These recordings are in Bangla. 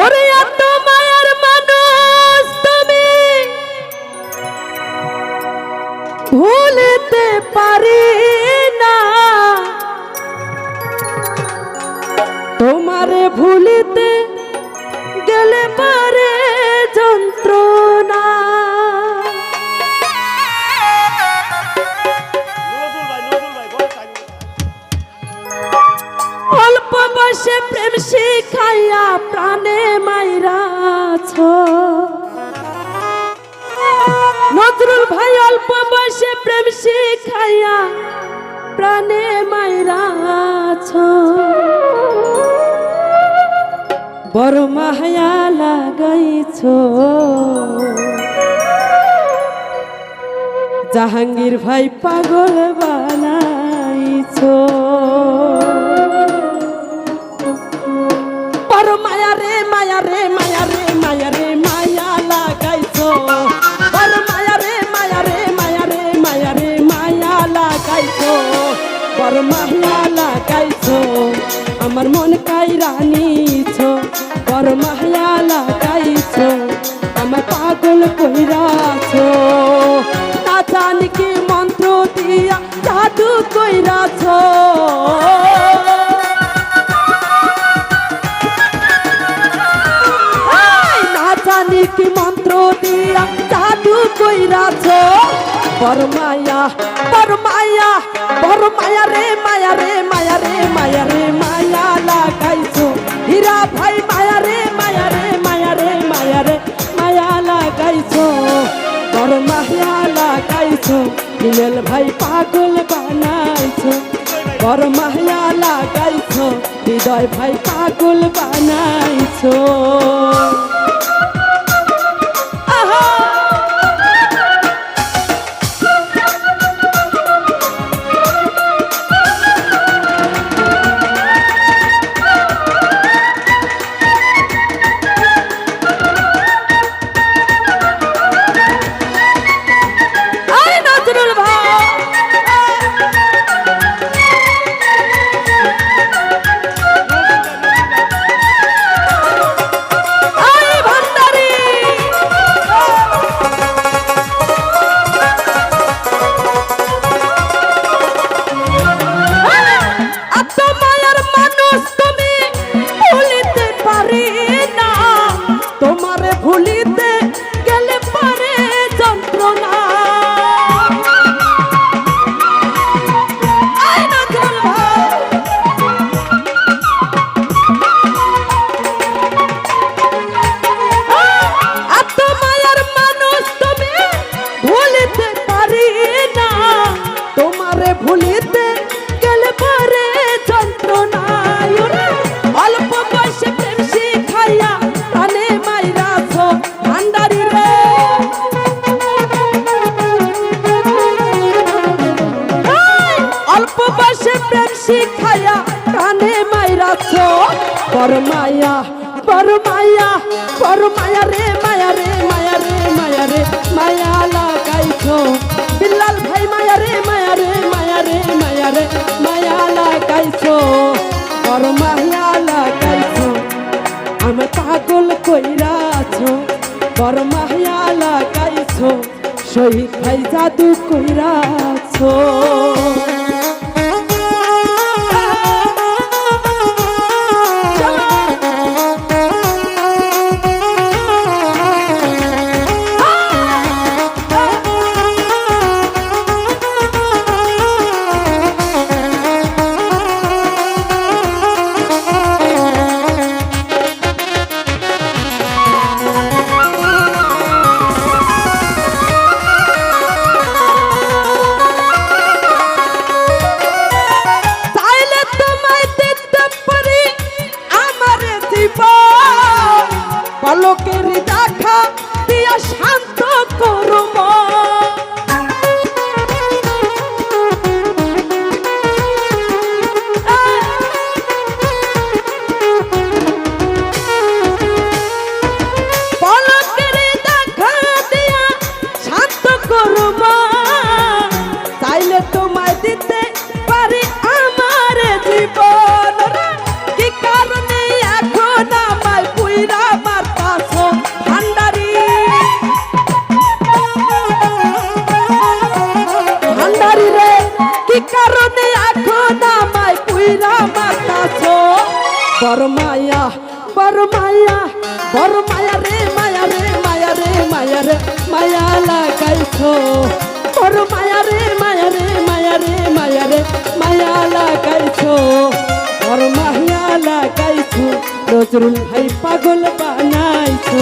ওরে এত মায়ার মানুষ তুমি। ভুলতে পারি না। তোমারে ভুলিতে গেলে পারে যন্ত্রণা। অল্প বয়সে প্রেম শিখাইয়া ভাই অল্প বয়সে প্রেম শিখাইয়া প্রাণে মাইরাছ বড় মায়া লাগাইছ। জাহাঙ্গীর ভাই পাগল বানাইছো। লাগাইছো বড় মায়া লাগাইছো, আমার মন কাইরা নিছো। বড় মায়া লাগাইছো আমার পাগল কইরাছো। না জানি কি মন্ত্র দিয়া জাদু কইরাছো। কি মন্ত্র দিয়া জাদু কইরাছ। বড় মায়া, বড় মায়া রে মায়া রে মায়া রে মায়া রে, মায়া লাগাইছো। হীরা ভাই, মায়া রে মায়া রে মায়া রে মায়া রে, মায়া লাগাইছো। বড় মায়া লাগাইছো হিমেল ভাই পাগল বানাইছো। বড় মায়া লাগাইছো, হৃদয় ভাই পাগল বানাইছো। বড় মায়া বড় মায়া বড় মায়া রে মায়া রে মায়া রে মায়া রে মায়া লাগাইছো বিল্লাল ভাই মায়া রে মায়া রে মায়া রে মায়া রে মায়া লাগাইছো বড় মায়া লাগাইছো আমার পাগল কইরাছো বড় মায়া লাগাইছো শহীদ ভাই জাদু কইরাছো বড় মায়া বড় মায়া বড় মায়া রে মায়া রে মায়া রে মায়া রে, মায়া লাগাইছো। বড় মায়া রে মায়া রে মায়া রে মায়া রে, মায়া লাগাইছো। বড় মায়া লাগাইছো নজরুল ভাই পাগল বানাইছো।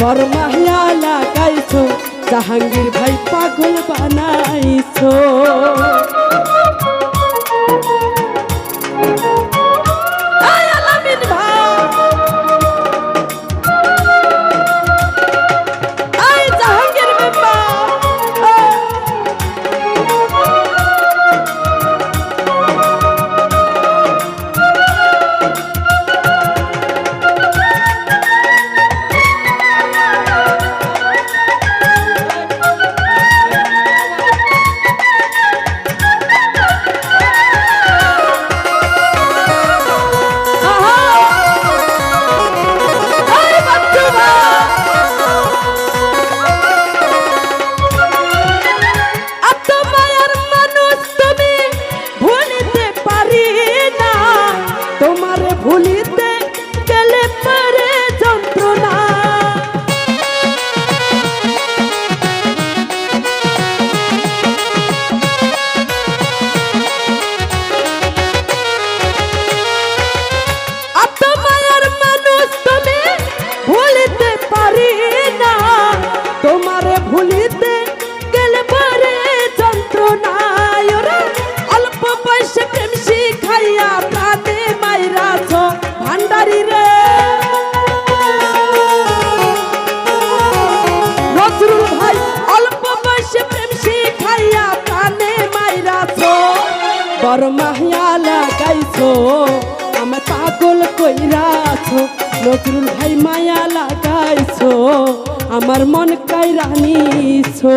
বড় মায়া লাগাইছো, জাহাঙ্গীর ভাই পাগল বানাইছো। লাগাইছো আমার পাগল কইরা আছো। নজরুল ভাই মায়া লাগাইছো। আমার মন কাইরা নিছো।